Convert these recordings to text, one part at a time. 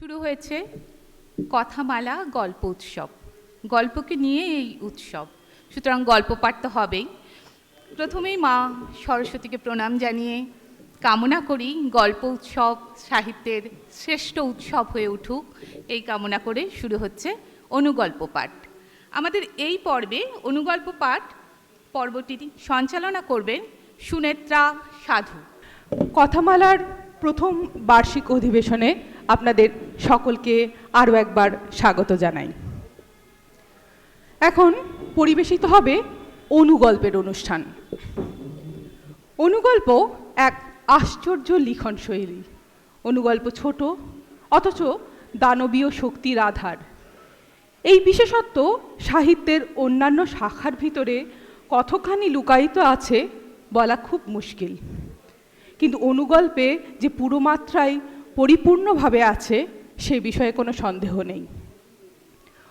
শুরু হয়েছে কথামালা গল্প উৎসব। গল্পকে নিয়ে এই উৎসব। সুতরাং গল্প পাঠ তো হবেই। প্রথমেই মা সরস্বতীকে প্রণাম জানিয়ে কামনা করি গল্প উৎসব, সাহিত্যের শ্রেষ্ঠ উৎসব হয়ে উঠুক। এই কামনা করে শুরু হচ্ছে অনুগল্প পাঠ। আমাদের এই পর্বে অনুগল্প পাঠ পর্বটি সঞ্চালনা করবেন সুনেত্রা সাধু। কথামালার প্রথম বার্ষিক অধিবেশনে আপনাদের সকলকে আরও একবার স্বাগত জানাই। এখন পরিবেশিত হবে অনুগল্পের অনুষ্ঠান। অনুগল্প এক আশ্চর্য লিখন শৈলী। অনুগল্প ছোট, অথচ দানবীয় শক্তির আধার। এই বিশেষত্ব সাহিত্যের অন্যান্য শাখার ভিতরে কতখানি লুকায়িত আছে বলা খুব মুশকিল। কিন্তু অনুগল্পে যে পুরো মাত্রায় পরিপূর্ণভাবে আছে সে বিষয়ে কোনো সন্দেহ নেই।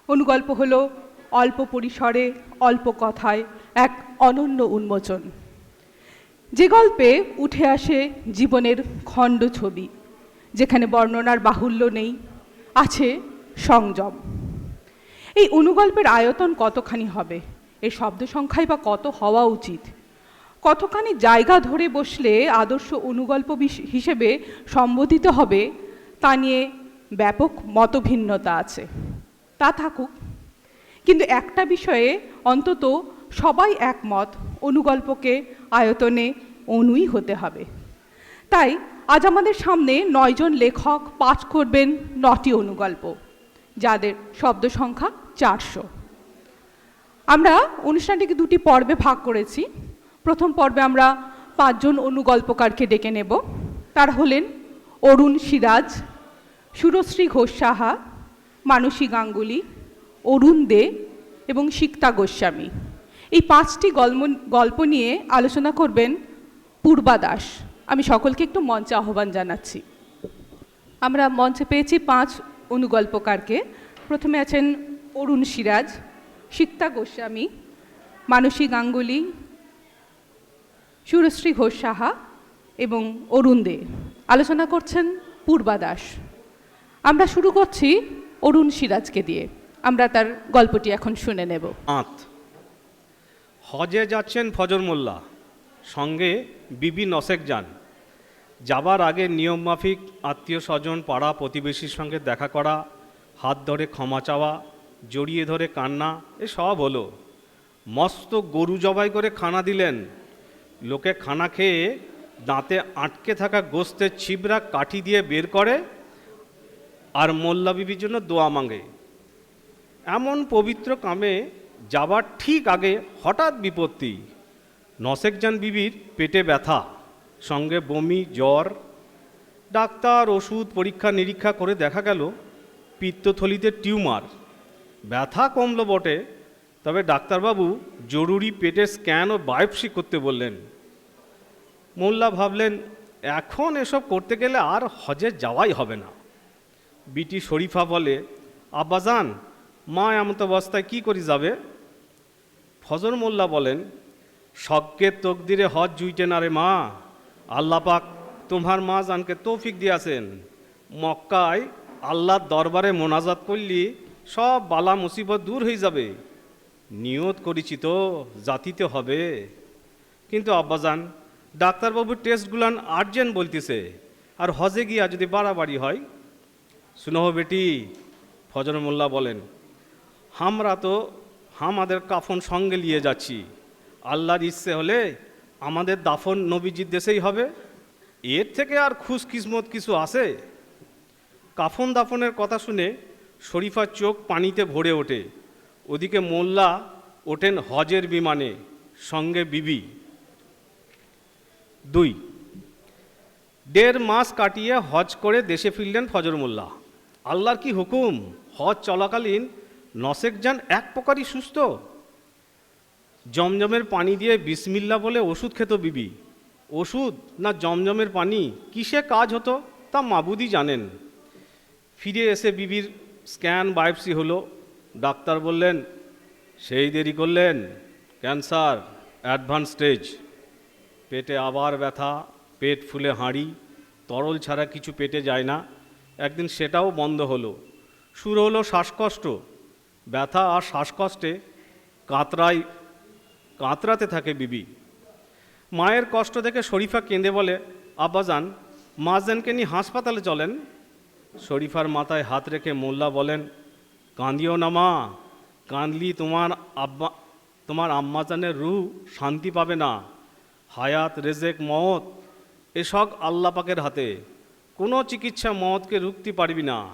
অনুগল্প হল অল্প পরিসরে, অল্প কথায় এক অনন্য উন্মোচন। যে গল্পে উঠে আসে জীবনের খণ্ড ছবি, যেখানে বর্ণনার বাহুল্য নেই, আছে সংযম। এই অনুগল্পের আয়তন কতখানি হবে? এর শব্দ সংখ্যাই বা কত হওয়া উচিত? কতখানি জায়গা ধরে বসলে আদর্শ অনুগল্প হিসেবে সম্বোধিত হবে তা নিয়ে ব্যাপক মতভিন্নতা আছে। তা থাকুক। কিন্তু একটা বিষয়ে অন্তত সবাই একমত, অনুগল্পকে আয়তনে অনুই হতে হবে। তাই আজ আমাদের সামনে নয়জন লেখক পাঠ করবেন নটি অনুগল্প, যাদের শব্দ সংখ্যা চারশো। আমরা অনুষ্ঠানটিকে দুটি পর্বে ভাগ করেছি। প্রথম পর্বে আমরা পাঁচজন অনুগল্পকারকে ডেকে নেব। তার হলেন অরুণ সিরাজ, সুরশ্রী ঘোষ সাহা, মানসী গাঙ্গুলি, অরুণ দে এবং সিক্তা গোস্বামী। এই পাঁচটি গল্প গল্প নিয়ে আলোচনা করবেন পূর্বা দাস। আমি সকলকে একটু মঞ্চে আহ্বান জানাচ্ছি। আমরা মঞ্চে পেয়েছি পাঁচ অনুগল্পকারকে প্রথমে আছেন অরুণ সিরাজ সিক্তা গোস্বামী, মানসী গাঙ্গুলি সুরশ্রী ঘোষ সাহা এবং অরুণ দে। আলোচনা করছেন পূর্বা দাস। আমরা শুরু করছি অরুণ সিরাজকে দিয়ে। আমরা তার গল্পটি এখন শুনে নেব। আঁত। হজে যাচ্ছেন ফজর মোল্লা। সঙ্গে বিবি নসেক যান। যাবার আগে নিয়মমাফিক আত্মীয় স্বজন, পাড়া প্রতিবেশীর সঙ্গে দেখা করা, হাত ধরে ক্ষমা চাওয়া, জড়িয়ে ধরে কান্না, এ সব হলো। মস্ত গরু জবাই করে খানা দিলেন। লোকে খানা খেয়ে দাঁতে আটকে থাকা গোস্তের ছিবরা কাঠি দিয়ে বের করে আর মোল্লা বিবির জন্য দোয়া মাঙ্গে এমন পবিত্র কামে যাবার ঠিক আগে হঠাৎ বিপত্তি। নসেকজান বিবির পেটে ব্যথা, সঙ্গে বমি, জ্বর। ডাক্তার ওষুধ পরীক্ষা নিরীক্ষা করে দেখা গেল, পিত্তথলিতে টিউমার। ব্যথা কমল বটে তবে ডাক্তারবাবু জরুরি পেটের স্ক্যান ও বায়োপসি করতে বললেন। মোল্লা ভাবলেন, এখন এসব করতে গেলে আর হজে যাওয়াই হবে না। বিটি শরীফা বলে, আব্বাজান, মা এমত অবস্থায় কি করি যাবে? ফজর মোল্লা বলেন স্বজ্ঞের তকদিরে হজ জুইটে না রে মা। আল্লাহ পাক তোমার মা জানকে তৌফিক দিয়াছেন। মক্কায় আল্লাহর দরবারে মোনাজাত করলি সব বালা মুসিবত দূর হয়ে যাবে। নিয়ত করেছি তো জাতিতে হবে। কিন্তু আব্বাজান ডাক্তারবাবুর টেস্টগুলান আর্জেন্ট বলতেছে, আর হজে গিয়া যদি বাড়াবাড়ি হয়? শুনহ বেটি, ফজর মোল্লা বলেন আমরা তো আমাদের কাফন সঙ্গে নিয়ে যাচ্ছি। আল্লাহর ইচ্ছে হলে আমাদের দাফন নবীজির দেশেই হবে। এর থেকে আর খুশ কিসমত কিছু আছে? কাফন দাফনের কথা শুনে শরীফার চোখ পানিতে ভরে ওঠে। ওদিকে মোল্লা ওঠেন হজের বিমানে, সঙ্গে বিবি। দুই, দেড় মাস কাটিয়ে হজ করে দেশে ফিরলেন ফজর মোল্লা। আল্লাহর কি হুকুম? হজ চলাকালীন নসেক যান এক প্রকারই সুস্থ। জমজমের পানি দিয়ে বিসমিল্লা বলে ওষুধ খেত বিবি। ওষুধ না জমজমের পানি? কিসে কাজ হতো তা মাবুদি জানেন। ফিরে এসে বিবির স্ক্যান, বায়োপসি হলো। ডাক্তার বললেন, সেই দেরি করলেন? Cancer, advance stage. পেটে আবার ব্যথা, পেট ফুলে হাঁড়ি, তরল ছাড়া কিছু পেটে যায় না। একদিন সেটাও বন্ধ হলো। শুরু হলো শ্বাসকষ্ট। ব্যথা আর শ্বাসকষ্টে কাতরাই, কাতরাতে থাকে বিবি। মায়ের কষ্ট দেখে শরীফা কেঁদে বলে আব্বাজান মাসজানকে নিয়ে হাসপাতালে চলেন। শরীফার মাথায় হাত রেখে মোল্লা বলেন কাঁদিও না মা। কাঁদলি তোমার আব্বা, তোমার আম্মাজানের রু শান্তি পাবে না। হায়াত, রেজেক মত এসব আল্লাপাকের হাতে। কোনো চিকিৎসা মতকে রুখতে পারবি না।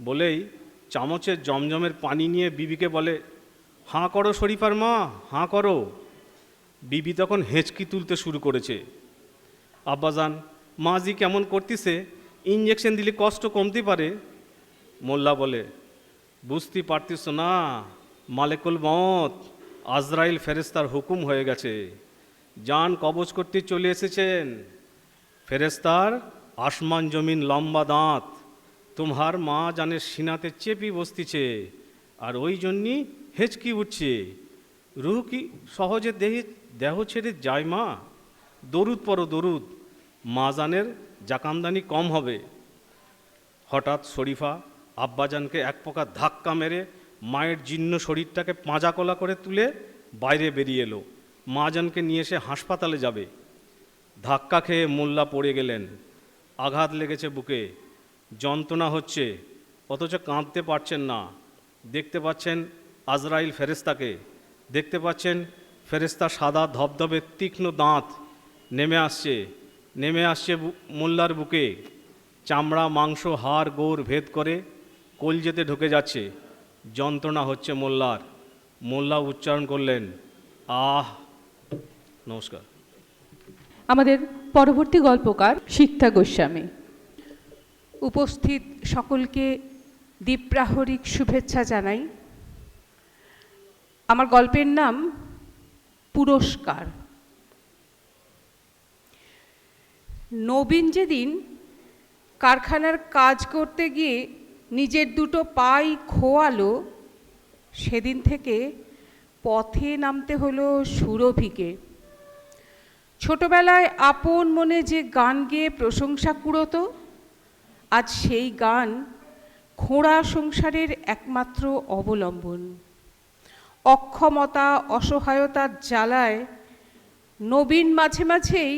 বলেই চামচের জমজমের পানি নিয়ে বিবিকে বলে, হাঁ করো শরীফার মা, হাঁ করো। বিবি তখন হেঁচকি তুলতে শুরু করেছে। আব্বাজান মাজি কেমন করতিছে? ইঞ্জেকশন দিলে কষ্ট কমতে পারে? মোল্লা বলে বুঝতে পারতিস না, মালেকুল মত আজরাইল ফেরেস্তার হুকুম হয়ে গেছে। যান কবজ করতে চলে এসেছেন। ফেরেস্তার আসমান জমিন লম্বা দাঁত, তোমার মা জানের সিনাতে চেপি বসতিছে, আর ওই জন্যই হেঁচকি উঠছে। রুহ কি সহজে দেহে, দেহ ছেড়ে যায় মা? দরুদ পরো দরুদ, মা জানের জাকামদানি কম হবে। হঠাৎ শরীফা আব্বাজানকে এক প্রকার ধাক্কা মেরে মায়ের জীর্ণ শরীরটাকে পাঁজাকলা করে তুলে বাইরে বেরিয়ে এলো। মাজানকে নিয়ে এসে হাসপাতালে যাবে। ধাক্কা খেয়ে মোল্লা পড়ে গেলেন। আঘাত লেগেছে বুকে। যন্ত্রণা হচ্ছে। অথচ কাঁদতে পারছেন না। দেখতে পাচ্ছেন আজরাইল ফেরেস্তাকে দেখতে পাচ্ছেন ফেরেস্তা সাদা ধবধবে তীক্ষ্ণ দাঁত। নেমে আসছে। নেমে আসছে মোল্লার বুকে। চামড়া, মাংস, হাড় গোড় ভেদ করে কলজেতে ঢুকে যাচ্ছে, যন্ত্রণা হচ্ছে মোল্লার। মোল্লা উচ্চারণ করলেন, আহ! নমস্কার। আমাদের পরবর্তী গল্পকার শিক্ষা গোস্বামী। উপস্থিত সকলকে দ্বীপ্রাহরিক শুভেচ্ছা জানাই। আমার গল্পের নাম পুরস্কার। নবীন যেদিন কারখানার কাজ করতে গিয়ে নিজের দুটো পাই খোয়ালো, সেদিন থেকে পথে নামতে হলো সুরভিকে। ছোটবেলায় আপন মনে যে গান গেয়ে প্রশংসা কুড়োতো, আজ সেই গান খোঁড়া সংসারের একমাত্র অবলম্বন। অক্ষমতা, অসহায়তার জ্বালায় নবীন মাঝে মাঝেই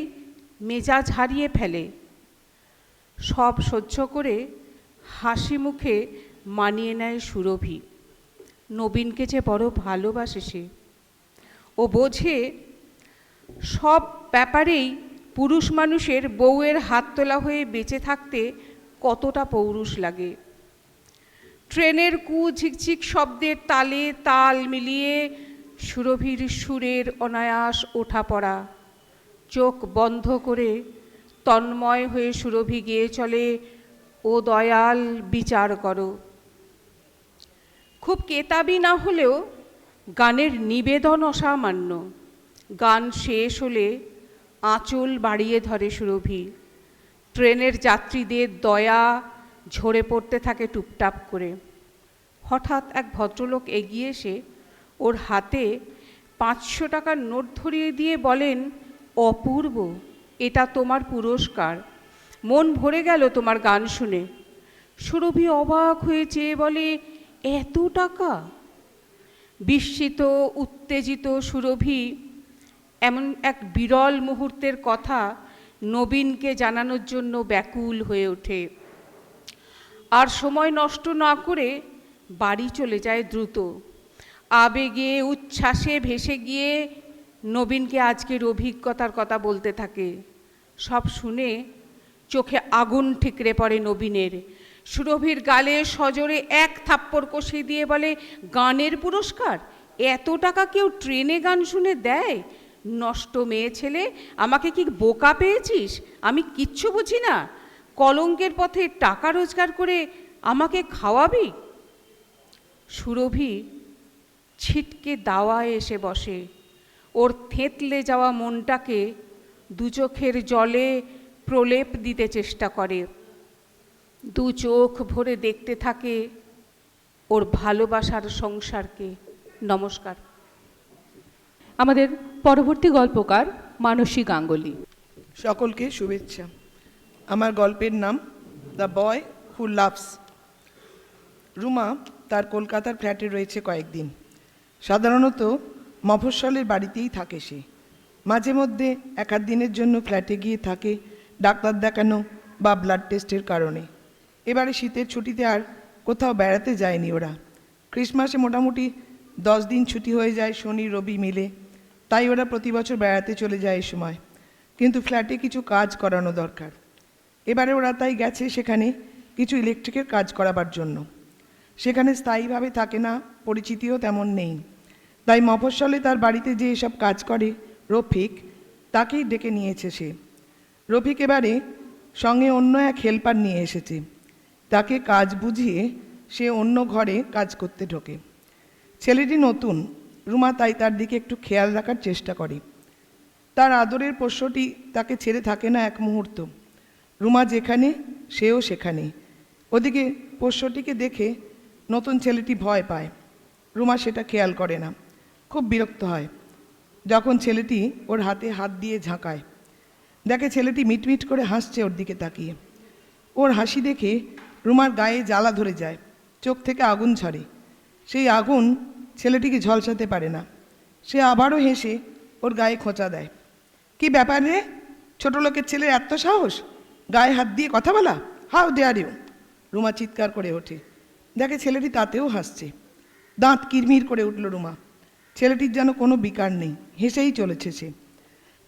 মেজাজ হারিয়ে ফেলে। সব সহ্য করে হাসি মুখে মানিয়ে নেয় সুরভি। নবীনকে যে বড় ভালোবাসে সে। ও বোঝে সব ব্যাপারেই পুরুষ মানুষের বউয়ের হাত তোলা হয়ে বেঁচে থাকতে কতটা পৌরুষ লাগে। ট্রেনের কু ঝিকঝিক শব্দের তালে তাল মিলিয়ে সুরভির সুরের অনায়াস ওঠা পড়া। চোখ বন্ধ করে তন্ময় হয়ে সুরভি গিয়ে চলে ও দয়াল বিচার করো। খুব কেতাবি না হলেও গানের নিবেদন অসামান্য। গান শেষ হলে আঁচল বাড়িয়ে ধরে সুরভি। ট্রেনের যাত্রীদের দয়া ঝরে পড়তে থাকে টুপটাপ করে। হঠাৎ এক ভদ্রলোক এগিয়ে এসে ওর হাতে পাঁচশো টাকার নোট ধরিয়ে দিয়ে বলেন, অপূর্ব, এটা তোমার পুরস্কার। মন ভরে গেল তোমার গান শুনে। সুরভি অবাক হয়ে চেয়ে বলে, এত টাকা? বিস্মিত, উত্তেজিত সুরভি এমন এক বিরল মুহূর্তের কথা নবীনকে জানানোর জন্য ব্যাকুল হয়ে ওঠে। আর সময় নষ্ট না করে বাড়ি চলে যায় দ্রুত। আবেগে, উচ্ছ্বাসে ভেসে গিয়ে নবীনকে আজকের অভিজ্ঞতার কথা বলতে থাকে। সব শুনে চোখে আগুন ঠিকরে পড়ে নবীনের। সুরভির গালে সজোরে এক থাপ্পড় কষিয়ে দিয়ে বলে, গানের পুরস্কার? এত টাকা কেউ ট্রেনে গান শুনে দেয়? নষ্ট মেয়ে ছেলে, আমাকে কি বোকা পেয়েছিস? আমি কিচ্ছু বুঝি না। কলঙ্কের পথে টাকা রোজগার করে আমাকে খাওয়াবি? সুরভি ছিটকে দাওয়ায় এসে বসে। ওর থেতলে যাওয়া মনটাকে দু চোখের জলে প্রলেপ দিতে চেষ্টা করে। দু চোখ ভরে দেখতে থাকে ওর ভালোবাসার সংসারকে। নমস্কার। আমাদের পরবর্তী গল্পকার মানসী গাঙ্গুলি। সকলকে শুভেচ্ছা। আমার গল্পের নাম the boy who loves. Ruma তার কলকাতার ফ্ল্যাটে রয়েছে কয়েকদিন। সাধারণত মফস্বলের বাড়িতেই থাকে সে। মাঝে মধ্যে এক আধ দিনের জন্য ফ্ল্যাটে গিয়ে থাকে ডাক্তার দেখানো বা ব্লাড টেস্টের কারণে। এবারে শীতের ছুটিতে আর কোথাও বেড়াতে যায়নি ওরা। ক্রিসমাসে মোটামুটি দশ দিন ছুটি হয়ে যায় শনি, রবি মিলে। তাই ওরা প্রতি বছর বেড়াতে চলে যায় এই সময়। কিন্তু ফ্ল্যাটে কিছু কাজ করানো দরকার। এবারে ওরা তাই গেছে সেখানে কিছু ইলেকট্রিকের কাজ করাবার জন্য। সেখানে স্থায়ীভাবে থাকে না, পরিচিতিও তেমন নেই। তাই মফস্বলে তার বাড়িতে যে এসব কাজ করে রফিক, তাকেই ডেকে নিয়েছে সে। রফিক এবারে সঙ্গে অন্য এক হেল্পার নিয়ে এসেছে। তাকে কাজ বুঝিয়ে সে অন্য ঘরে কাজ করতে ঢোকে। ছেলেটি নতুন। রুমা তাই তার দিকে একটু খেয়াল রাখার চেষ্টা করে। তার আদরের পোষ্যটি তাকে ছেড়ে থাকে না এক মুহূর্ত। রুমা যেখানে, সেও সেখানে। ওদিকে পোষ্যটিকে দেখে নতুন ছেলেটি ভয় পায়। রুমা সেটা খেয়াল করে না। খুব বিরক্ত হয়। যখন ছেলেটি ওর হাতে হাত দিয়ে ঝাঁকায়। দেখে ছেলেটি মিটমিট করে হাসছে ওর দিকে তাকিয়ে। ওর হাসি দেখে রুমার গায়ে জ্বালা ধরে যায়, চোখ থেকে আগুন ঝরে। সেই আগুন ছেলেটিকে ঝলসাতে পারে না। সে আবারও হেসে ওর গায়ে খোঁচা দেয়। কি ব্যাপার রে? ছোট লোকের ছেলের এত সাহস? গায়ে হাত দিয়ে কথা বলা? How dare you? রুমা চিৎকার করে ওঠে। দেখে ছেলেটি তাতেও হাসছে। দাঁত কিরমির করে উঠল রুমা। ছেলেটির যেন কোনো বিকার নেই, হেসেই চলেছে সে।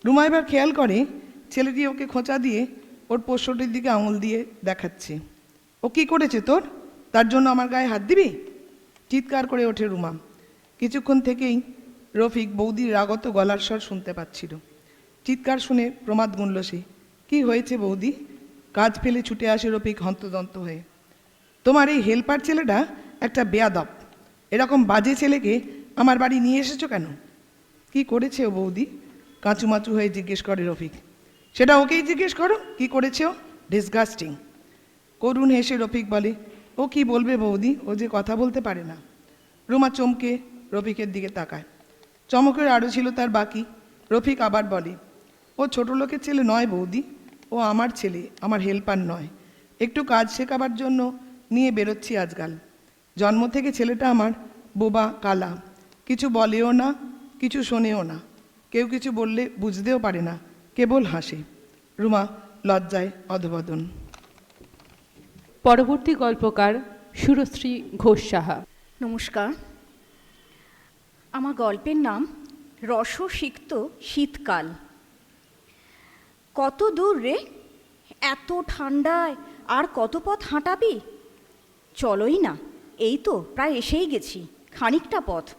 রুমা এবার খেয়াল করে ছেলেটি ওকে খোঁচা দিয়ে ওর পোষ্যটির দিকে আঙুল দিয়ে দেখাচ্ছে। ও কি করেছে তোর? তার জন্য আমার গায়ে হাত দিবি? চিৎকার করে ওঠে রুমা। কিছুক্ষণ থেকেই রফিক বৌদির রাগত গলার স্বর শুনতে পাচ্ছিল। চিৎকার শুনে প্রমাদ গুনল সে, কী হয়েছে বৌদি? কাজ ফেলে ছুটে আসে রফিক হন্তদন্ত হয়ে। তোমার এই হেল্পার ছেলেটা একটা বেয়াদব। এরকম বাজে ছেলেকে আমার বাড়ি নিয়ে এসেছ কেন? কি করেছে ও বৌদি? কাঁচুমাচু হয়ে জিজ্ঞেস করে রফিক। সেটা ওকেই জিজ্ঞেস করো, কি করেছে ও? ডিসগাস্টিং করুণ হেসে রফিক বলে, ও কি বলবে বৌদি? ও যে কথা বলতে পারে না। রুমা চমকে রফিকের দিকে তাকায়। চমকের আরও ছিল তার বাকি। রফিক আবার বলে, ও ছোট লোকের ছেলে নয় বৌদি। ও আমার ছেলে, আমার হেল্পার নয়। একটু কাজ শেখাবার জন্য নিয়ে বেরোচ্ছি আজকাল। জন্ম থেকে ছেলেটা আমার বোবা কালা। কিছু বলেও না, কিছু শোনেও না। কেউ কিছু বললে বুঝতেও পারে না। কেবল হাসে। রুমা লজ্জায় অধবদন পরবর্তী গল্পকার সুরশ্রী ঘোষ সাহা। নমস্কার। আমার গল্পের নাম রসসিক্ত শীতকাল। কত দূর রে? এত ঠান্ডায় আর কত পথ হাঁটাবি? চলোই না এই তো প্রায় এসেই গেছি খানিকটা পথ।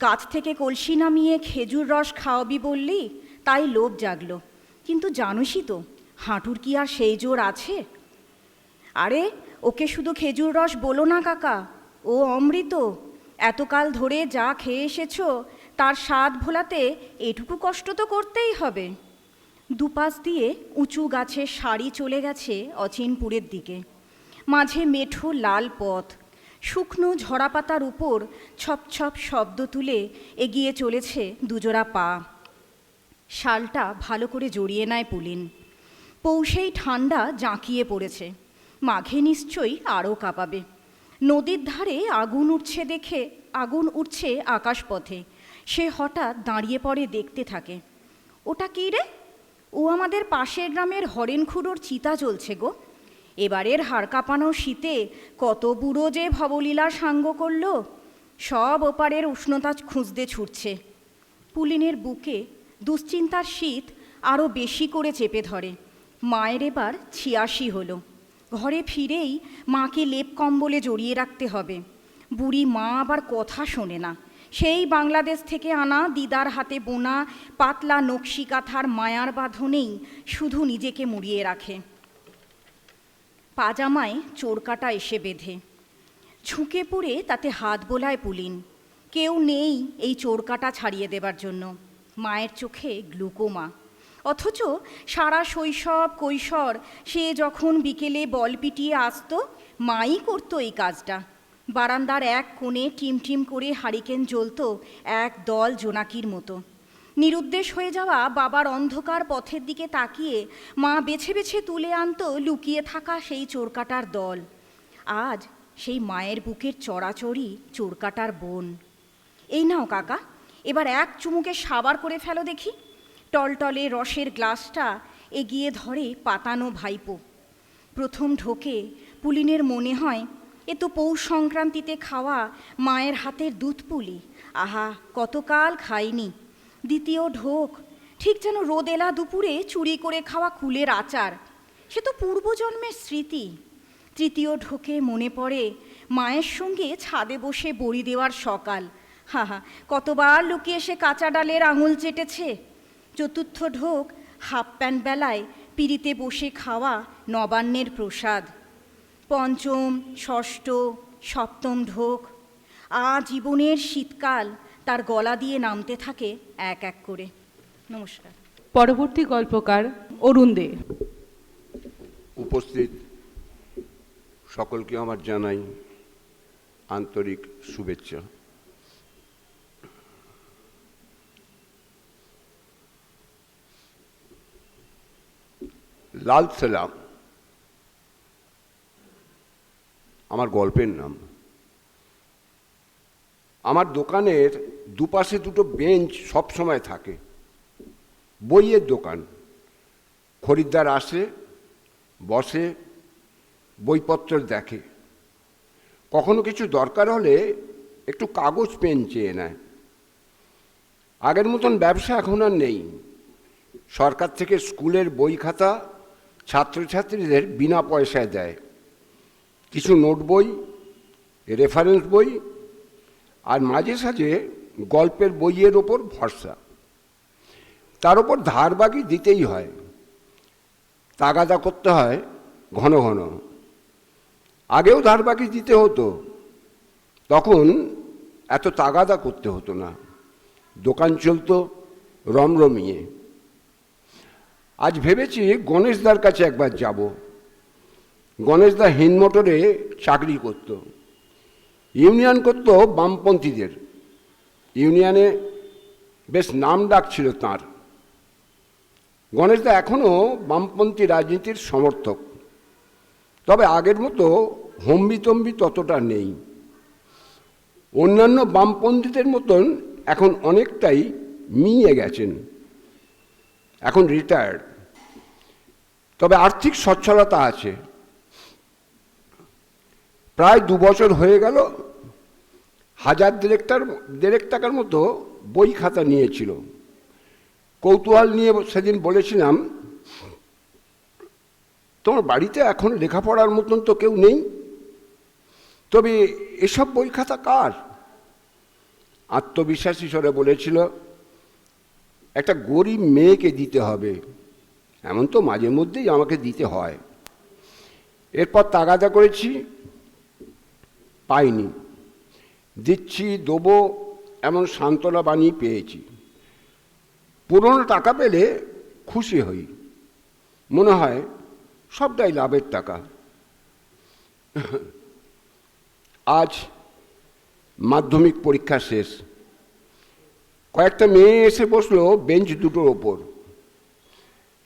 গাছ থেকে কলসি নামিয়ে খেজুর রস খাওয়াবি বললি তাই লোভ জাগলো। কিন্তু জানোসই তো, হাঁটুর কি আর সেই জোর আছে? আরে, ওকে শুধু খেজুর রস বলো না কাকা, ও অমৃত। এতকাল ধরে যা খেয়ে এসেছ, তার স্বাদ ভোলাতে এটুকু কষ্ট তো করতেই হবে। দুপাশ দিয়ে উঁচু গাছের সারি চলে গেছে অচিনপুরের দিকে। মাঝে মেঠো লাল পথ, শুকনো ঝরা পাতার উপর ছপ ছপ শব্দ তুলে এগিয়ে চলেছে দুজোড়া পা। শালটা ভালো করে জড়িয়ে নেয় পুলিন। পৌষেই ঠান্ডা জাঁকিয়ে পড়েছে। মাঘে নিশ্চয়ই আরও কাঁপাবে। নদীর ধারে আগুন উঠছে দেখে, আগুন উঠছে আকাশপথে। সে হঠাৎ দাঁড়িয়ে পড়ে দেখতে থাকে। ওটা কী রে? ও আমাদের পাশের গ্রামের হরেনখুড়োর চিতা জ্বলছে গো। এবারের হাড় কাঁপানো শীতে কত বুড়ো যে ভবলীলা সাঙ্গ করল। সব ওপারের উষ্ণতা খুঁজতে ছুটছে। পুলিনের বুকে দুশ্চিন্তার শীত আরও বেশি করে চেপে ধরে। মায়ের এবার ছিয়াশি হলো। ঘরে ফিরেই মাকে লেপ কম্বলে জড়িয়ে রাখতে হবে। বুড়ি মা আবার কথা শোনে না। সেই বাংলাদেশ থেকে আনা দিদার হাতে বোনা, পাতলা নকশি কাঁথার মায়ার বাঁধনেই শুধু নিজেকে মুড়িয়ে রাখে। পাজামায় চোরকাটা এসে বেঁধে। ঝুঁকে পড়ে তাতে হাত বোলায় পুলিন। কেউ নেই এই চোরকাটা ছাড়িয়ে দেবার জন্য। মায়ের চোখে গ্লুকোমা। অথচ সারা শৈশব কৈশোর সে যখন বিকেলে বল পিটিয়ে আসতো, মাই করতো এই কাজটা। বারান্দার এক কোণে টিম টিম করে হারিকেন জ্বলত এক দল জোনাকির মতো। নিরুদ্দেশ হয়ে যাওয়া বাবার অন্ধকার পথের দিকে তাকিয়ে মা বেছে বেছে তুলে আনতো লুকিয়ে থাকা সেই চোরকাটার দল। আজ সেই মায়ের বুকের চড়াচড়ি চোরকাটার বোন। এই নাও কাকা এবার এক চুমুকে সাবার করে ফেলো দেখি। টলটলে রসের গ্লাসটা এগিয়ে ধরে পাতানো ভাইপো। প্রথম ঢোকে পুলিনের মনে হয়, এ তো পৌষ সংক্রান্তিতে খাওয়া মায়ের হাতের দুধ পুলি। আহা, কতকাল খাইনি। দ্বিতীয় ঢোক, ঠিক যেন রোদেলা দুপুরে চুরি করে খাওয়া কুলের আচার। সে তো পূর্বজন্মের স্মৃতি। তৃতীয় ঢোকে মনে পড়ে মায়ের সঙ্গে ছাদে বসে বড়ি দেওয়ার সকাল। হা হা। কতবার লুকিয়ে সে কাঁচা ডালের আঙুল চেটেছে। চতুর্থ ঢোক হাফ প্যান্ট বেলায় পিড়িতে বসে খাওয়া নবান্নের প্রসাদ। পঞ্চম ষষ্ঠ সপ্তম ঢোক। আজীবনের শীতকাল তার গলা দিয়ে নামতে থাকে এক এক করে। নমস্কার। পরবর্তী গল্পকার অরুণ দে। উপস্থিত। সকলকে আমার জানাই আন্তরিক শুভেচ্ছা। লাল সালাম আমার গল্পের নাম। আমার দোকানের দুপাশে দুটো বেঞ্চ সব সময় থাকে। বইয়ের দোকান। খরিদ্দার আসে, বসে, বইপত্র দেখে। কখনো কিছু দরকার হলে একটু কাগজ, পেন চেয়ে নেয়। আগের মতন ব্যবসা এখন আর নেই। সরকার থেকে স্কুলের বই খাতা ছাত্রছাত্রীদের বিনা পয়সায় দেয়। কিছু নোট বই, রেফারেন্স বই আর মাঝে সাঝে গল্পের বইয়ের ওপর ভরসা। তার ওপর ধারবাকি দিতেই হয়। তাগাদা করতে হয় ঘন ঘন। আগেও ধারবাকি দিতে হতো। তখন এত তাগাদা করতে হতো না। দোকান চলতো রমরমিয়ে। আজ ভেবেছি গণেশদার কাছে একবার যাব। গণেশদা হিনমোটরে চাকরি করত। ইউনিয়ন করত বামপন্থীদের। ইউনিয়নে বেশ নাম ডাক ছিল তাঁর। গণেশদা এখনও বামপন্থী রাজনীতির সমর্থক। তবে আগের মতো হম্বিতম্বি ততটা নেই। অন্যান্য বামপন্থীদের মতন এখন অনেকটাই মিয়ে গেছেন। এখন রিটায়ার্ড তবে আর্থিক সচ্ছলতা আছে। প্রায় দু বছর হয়ে গেল, হাজার দেড়েকটার, দেড়েক টাকার মতো বই খাতা নিয়েছিল। কৌতূহল নিয়ে সেদিন বলেছিলাম, তোমার বাড়িতে এখন লেখাপড়ার মতন তো কেউ নেই। তবে এসব বই খাতা কার? আত্মবিশ্বাসী স্বরে বলেছিল, একটা গরিব মেয়েকে দিতে হবে। এমন তো মাঝে মধ্যেই আমাকে দিতে হয়। এরপর তাগাদা করেছি, পাইনি। দিচ্ছি, দেবো, এমন সান্ত্বনা বানিয়ে পেয়েছি। পুরনো টাকা পেলে খুশি হই। মনে হয় সবটাই লাভের টাকা। আজ মাধ্যমিক পরীক্ষা শেষ। কয়েকটা মেয়ে এসে বসল বেঞ্চ দুটোর ওপর।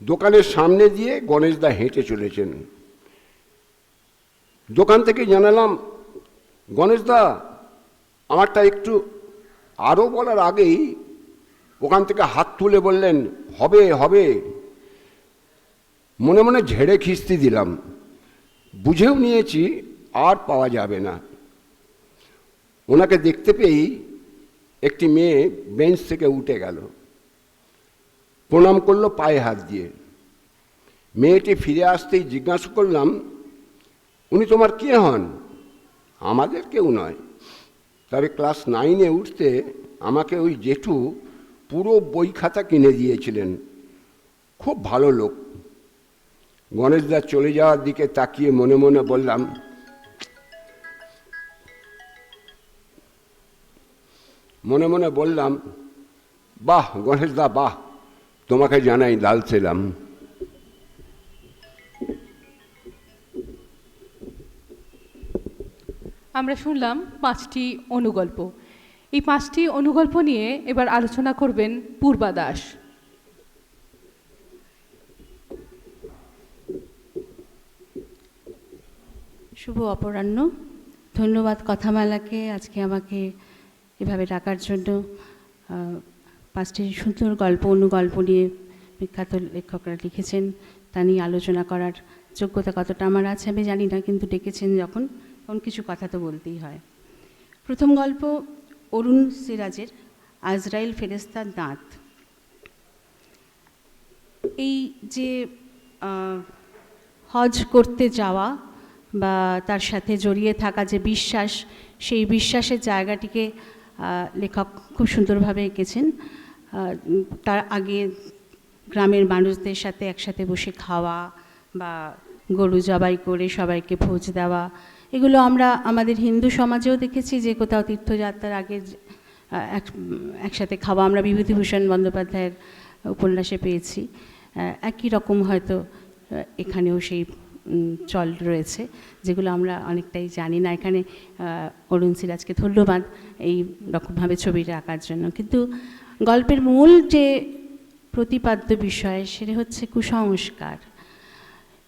দোকানের সামনে দিয়ে গণেশদা হেঁটে চলেছেন। দোকান থেকে জানালাম গণেশদা আমারটা একটু আরও বলার আগেই ওখান থেকে হাত তুলে বললেন, হবে হবে। মনে মনে ঝেড়ে খিস্তি দিলাম। বুঝেও নিয়েছি আর পাওয়া যাবে না। ওনাকে দেখতে পেয়েই একটি মেয়ে বেঞ্চ থেকে উঠে গেল। প্রণাম করল, পায়ে হাত দিয়ে। মেয়েটি ফিরে আসতেই জিজ্ঞাসা করলাম, উনি তোমার কে হন? আমাদের কেউ নয়। তবে ক্লাস নাইনে উঠতে আমাকে ওই জেঠু পুরো বই খাতা কিনে দিয়েছিলেন। খুব ভালো লোক। গণেশদা চলে যাওয়ার দিকে তাকিয়ে মনে মনে বললাম, মনে মনে বললাম, বাহ গণেশদা, বাহ। তোমাকে জানাই লাল ছিলাম। আমরা শুনলাম পাঁচটি অনুগল্প। এই পাঁচটি অনুগল্প নিয়ে এবার আলোচনা করবেন পূর্বা দাস। শুভ অপরাহ্ন। ধন্যবাদ কথামালাকে আজকে আমাকে এভাবে ডাকার জন্য। পাঁচটি সুন্দর গল্প অনুগল্প নিয়ে বিখ্যাত লেখকরা লিখেছেন। তা নিয়ে আলোচনা করার যোগ্যতা কতটা আমার আছে আমি জানি না, কিন্তু ডেকেছেন যখন, তখন কিছু কথা তো বলতেই হয়। প্রথম গল্প অরুণ সিরাজের আজরাইল ফেরেস্তার দাঁত। এই যে হজ করতে যাওয়া বা তার সাথে জড়িয়ে থাকা যে বিশ্বাস, সেই বিশ্বাসের জায়গাটিকে লেখক খুব সুন্দরভাবে এঁকেছেন। তার আগে গ্রামের মানুষদের সাথে একসাথে বসে খাওয়া বা গরু জবাই করে সবাইকে ভোজ দেওয়া, এগুলো আমরা আমাদের হিন্দু সমাজেও দেখেছি যে কোথাও তীর্থযাত্রার আগে একসাথে খাওয়া আমরা বিভূতিভূষণ বন্দ্যোপাধ্যায়ের উপন্যাসে পেয়েছি। একই রকম হয়তো এখানেও সেই চল রয়েছে, যেগুলো আমরা অনেকটাই জানি না। এখানে অরুণ সিরাজকে ধন্যবাদ এই রকমভাবে ছবিটা আঁকার জন্য। কিন্তু গল্পের মূল যে প্রতিপাদ্য বিষয় সেটা হচ্ছে কুসংস্কার।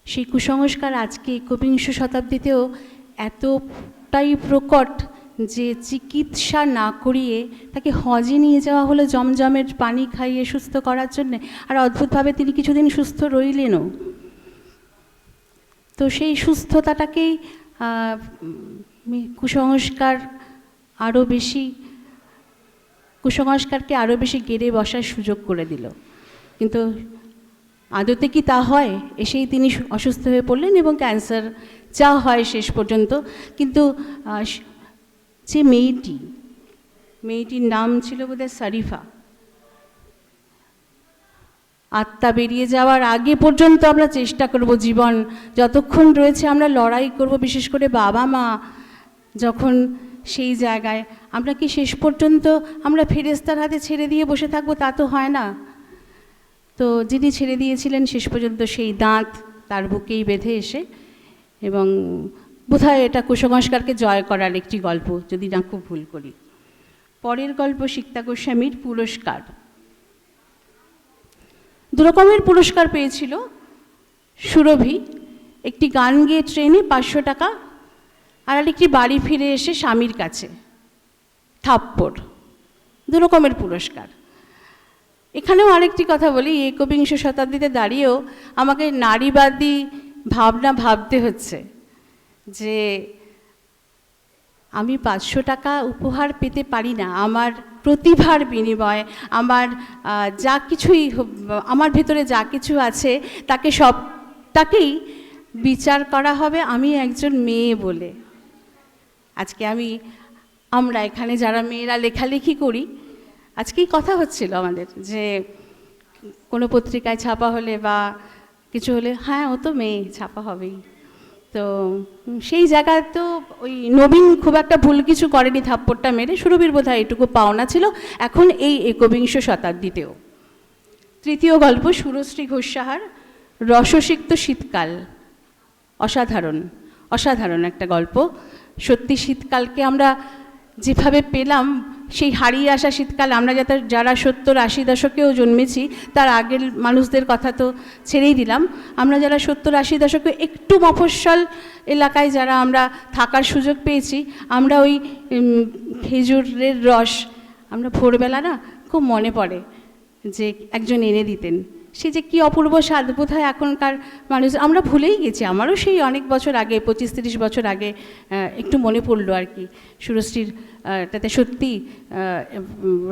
সেই কুসংস্কার আজকে একবিংশ শতাব্দীতেও এতটাই প্রকট যে চিকিৎসা না করিয়ে তাকে হজে নিয়ে যাওয়া হলো জমজমের পানি খাইয়ে সুস্থ করার জন্যে। আর অদ্ভুতভাবে তিনি কিছুদিন সুস্থ রইলেনও। তো সেই সুস্থতাটাকেই কুসংস্কার আরও বেশি কুসংস্কারকে আরও বেশি গেড়ে বসার সুযোগ করে দিল। কিন্তু আদতে কি তা হয়? এসেই তিনি অসুস্থ হয়ে পড়লেন এবং ক্যান্সার যা হয় শেষ পর্যন্ত। কিন্তু যে মেয়েটি, মেয়েটির নাম ছিল বোধহয় সারিফা। আত্মা বেরিয়ে যাওয়ার আগে পর্যন্ত আমরা চেষ্টা করব জীবন। যতক্ষণ রয়েছে আমরা লড়াই করব, বিশেষ করে বাবা মা যখন সেই জায়গায় আমরা কি শেষ পর্যন্ত আমরা ফেরেস্তার হাতে ছেড়ে দিয়ে বসে থাকব? তা তো হয় না। তো যিনি ছেড়ে দিয়েছিলেন, শেষ পর্যন্ত সেই দাঁত তার বুকেই বেঁধে এসে এবং বোধহয় এটা কুসংস্কারকে জয় করার একটি গল্প, যদি না খুব ভুল করি। পরের গল্প সিক্তা গোস্বামীর পুরস্কার। দু রকমের পুরস্কার পেয়েছিল সুরভি। একটি গান গেয়ে ট্রেনে পাঁচশো টাকা, আর আরেকটি বাড়ি ফিরে এসে স্বামীর কাছে। থাপ্পড় দু রকমের পুরস্কার। এখানেও আরেকটি কথা বলি, একবিংশ শতাব্দীতে দাঁড়িয়েও আমাকে নারীবাদী ভাবনা ভাবতে হচ্ছে যে আমি পাঁচশো টাকা উপহার পেতে পারি না, আমার প্রতিভার বিনিময়ে, আমার যা কিছুই আমার ভেতরে যা কিছু আছে তাকে সবটাকেই বিচার করা হবে আমি একজন মেয়ে বলে। আজকে আমি আমরা এখানে যারা মেয়েরা লেখালেখি করি, আজকেই কথা হচ্ছিল আমাদের যে কোনো পত্রিকায় ছাপা হলে বা কিছু হলে হ্যাঁ ও তো মেয়ে, ছাপা হবেই। তো সেই জায়গায় তো ওই নবীন খুব একটা ভুল কিছু করেনি, থাপ্পড়টা মেরে সুরভীর বোধ হয় এটুকু পাওনা ছিল। এখন এই একবিংশ শতাব্দীতেও। তৃতীয় গল্প, সুরশ্রী ঘোষ সাহার রসসিক্ত শীতকাল। অসাধারণ অসাধারণ একটা গল্প। সত্যি শীতকালকে আমরা যেভাবে পেলাম, সেই হারিয়ে আসা শীতকাল, আমরা যাতে, যারা সত্তর আশি দশকেও জন্মেছি, তার আগের মানুষদের কথা তো ছেড়েই দিলাম। আমরা যারা সত্তর আশি দশকে একটু মফস্বল এলাকায় যারা আমরা থাকার সুযোগ পেয়েছি, আমরা ওই খেজুরের রস, আমরা ভোরবেলা না খুব মনে পড়ে যে একজন এনে দিতেন। সে যে কি অপূর্ব স্বাদ বোধ হয় এখনকার মানুষ, আমরা ভুলেই গেছি, আমারও সেই অনেক বছর আগে, পঁচিশ তিরিশ বছর আগে একটু মনে পড়ল আর কি। সুরশ্রীর তাতে সত্যি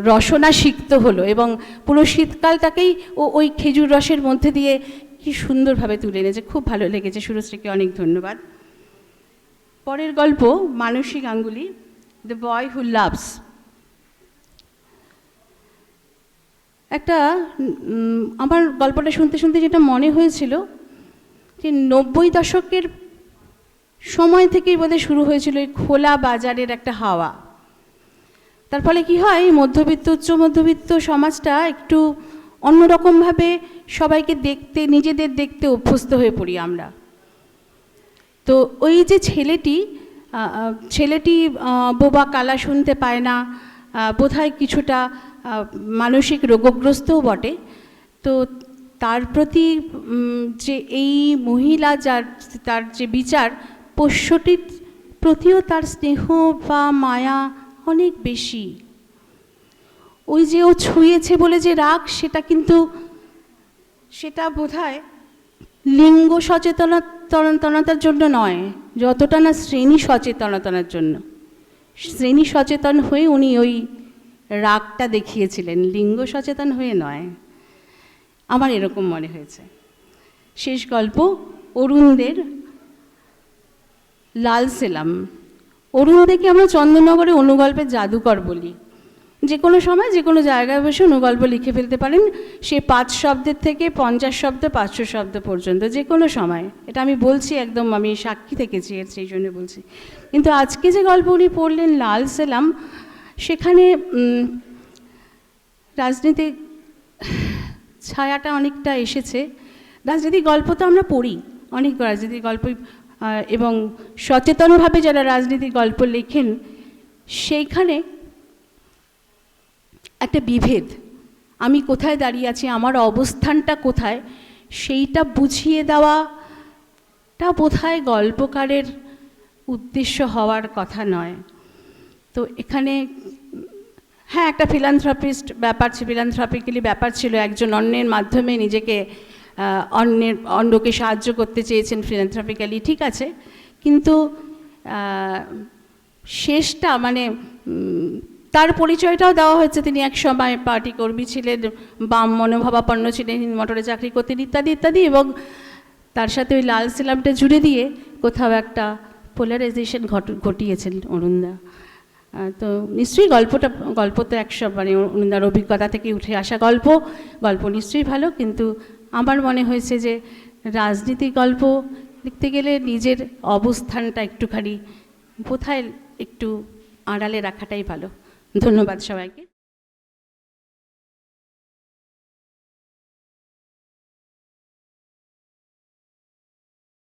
রসনা সিক্ত হলো এবং পুরো শীতকালটাকেই ও, ওই খেজুর রসের মধ্যে দিয়ে কি সুন্দরভাবে তুলে এনেছে, খুব ভালো লেগেছে। সুরশ্রীকে অনেক ধন্যবাদ। পরের গল্প Mansi Ganguly the boy who loves একটা আমার গল্পটা শুনতে শুনতে যেটা মনে হয়েছিল যে নব্বই দশকের সময় থেকেই বোধহয় শুরু হয়েছিল এই খোলা বাজারের একটা হাওয়া। তার ফলে কি হয়, মধ্যবিত্ত, উচ্চ মধ্যবিত্ত সমাজটা একটু অন্যরকমভাবে সবাইকে দেখতে, নিজেদের দেখতে অভ্যস্ত হয়ে পড়ি আমরা। তো ওই যে ছেলেটি ছেলেটি বোবা কালা শুনতে পায় না বোধহয় কিছুটা মানসিক রোগগ্রস্তও বটে। তো তার প্রতি যে এই মহিলা যার, তার যে বিচার, পোষ্যটির প্রতিও তার স্নেহ বা মায়া অনেক বেশি। ওই যে ও ছুঁয়েছে বলে যে রাগ, সেটা কিন্তু, সেটা বোধহয় লিঙ্গ সচেতনতার জন্য নয়, যতটা না শ্রেণি সচেতনতার জন্য। শ্রেণি সচেতন হয়ে উনি ওই রাগটা দেখিয়েছিলেন, লিঙ্গ সচেতন হয়ে নয়। আমার এরকম মনে হয়েছে। শেষ গল্প, অরুণদের লাল সেলাম। অরুণদেরকে আমরা চন্দননগরে অনুগল্পের জাদুকর বলি। যে কোনো সময় যে কোনো জায়গায় বসে অনুগল্প লিখে ফেলতে পারেন। সে পাঁচ শব্দের থেকে পঞ্চাশ শব্দ, পাঁচশো শব্দ পর্যন্ত যে কোনো সময়। এটা আমি বলছি একদম, আমি সাক্ষী থেকেছি, এর সেই জন্য বলছি। কিন্তু আজকে যে গল্প উনি পড়লেন, লাল সেলাম সেখানে উম, রাজনীতিক ছায়াটা অনেকটা এসেছে। রাজনীতিক গল্প তো আমরা পড়ি অনেক রাজনীতিক গল্পই আহ, এবং সচেতনভাবে যারা রাজনীতিক গল্প লেখেন সেইখানে একটা বিভেদ। আমি কোথায় দাঁড়িয়ে আছি আমার অবস্থানটা কোথায় সেইটা বুঝিয়ে দেওয়াটা বোধহয় গল্পকারের উদ্দেশ্য হওয়ার কথা নয়। তো এখানে হ্যাঁ একটা ফিলান্থ্রপিস্ট ব্যাপার ছিল ফিলান্থ্রপিক্যালি ব্যাপার ছিল। একজন অন্যের মাধ্যমে নিজেকে অন্যের, অন্যকে সাহায্য করতে চেয়েছেন ফিলান্থ্রপিক্যালি ঠিক আছে। কিন্তু শেষটা মানে তার পরিচয়টাও দেওয়া হয়েছে। তিনি এক সময় পার্টি কর্মী ছিলেন, বাম মনোভাবাপন্ন ছিলেন মোটরে চাকরি করতেন, ইত্যাদি ইত্যাদি এবং তার সাথে ওই লাল সিলামটা জুড়ে দিয়ে কোথাও একটা পোলারাইজেশন ঘট, ঘটিয়েছেন অরুণদা। তো নিশ্চয়ই গল্পটা, গল্প তো একসব মানে অনুদার অভিজ্ঞতা থেকে উঠে আসা গল্প। গল্প নিশ্চয়ই ভালো, কিন্তু আমার মনে হয়েছে যে রাজনীতি গল্প লিখতে গেলে নিজের অবস্থানটা একটুখানি কোথায় একটু আড়ালে রাখাটাই ভালো। ধন্যবাদ সবাইকে।